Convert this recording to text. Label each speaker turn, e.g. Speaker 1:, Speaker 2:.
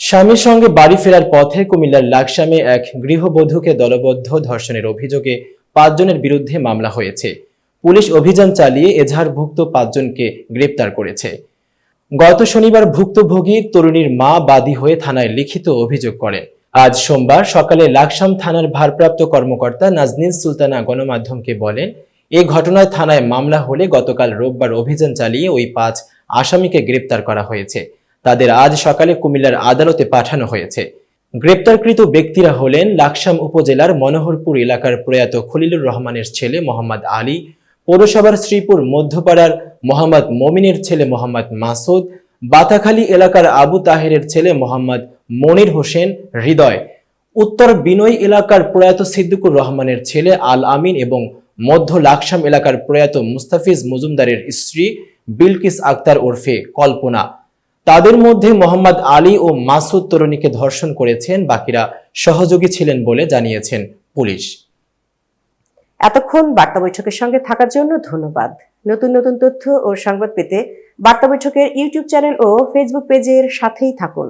Speaker 1: স্বামীর সঙ্গে বাড়ি ফেরার পথে কুমিল্লার লাকসামে এক গৃহবধূকে দলবদ্ধ ধর্ষণের অভিযোগে পাঁচজনের বিরুদ্ধে মামলা হয়েছে। পুলিশ অভিযান চালিয়ে এজাহারভুক্ত পাঁচজনকে গ্রেপ্তার করেছে। গত শনিবার ভুক্তভোগী তরুণীর মা বাদী হয়ে থানায় লিখিত অভিযোগ করেন। আজ সোমবার সকালে লাকসাম থানার ভারপ্রাপ্ত কর্মকর্তা নাজনীন সুলতানা গণমাধ্যমকে বলেন, এ ঘটনায় থানায় মামলা হলে গতকাল রোববার অভিযান চালিয়ে ওই পাঁচ আসামিকে গ্রেপ্তার করা হয়েছে। তাদের আজ সকালে কুমিল্লার আদালতে পাঠানো হয়েছে। গ্রেপ্তারকৃত ব্যক্তিরা হলেন লাকসাম উপজেলার মনোহরপুর এলাকার প্রয়াত খলিলুর রহমানের ছেলে মোহাম্মদ আলী, পৌরসভার শ্রীপুর মধ্যপাড়ার মোহাম্মদ মমিনের ছেলে মোহাম্মদ মাসুদ, বাতাখালী এলাকার আবু তাহেরের ছেলে মোহাম্মদ মনির হোসেন হৃদয়, উত্তর বিনয় এলাকার প্রয়াত সিদ্দিকুর রহমানের ছেলে আল আমিন এবং মধ্য লাকসাম এলাকার প্রয়াত মুস্তাফিজ মজুমদারের স্ত্রী বিলকিস আক্তার ওরফে কল্পনা। তাদের মধ্যে মোহাম্মদ আলী ও মাসুদ তরুণীকে ধর্ষণ করেছেন, বাকিরা সহযোগী ছিলেন বলে জানিয়েছেন পুলিশ।
Speaker 2: এতক্ষণ বার্তা বৈঠকের সঙ্গে থাকার জন্য ধন্যবাদ। নতুন নতুন তথ্য ও সংবাদ পেতে বার্তা বৈঠকের ইউটিউব চ্যানেল ও ফেসবুক পেজের সাথেই থাকুন।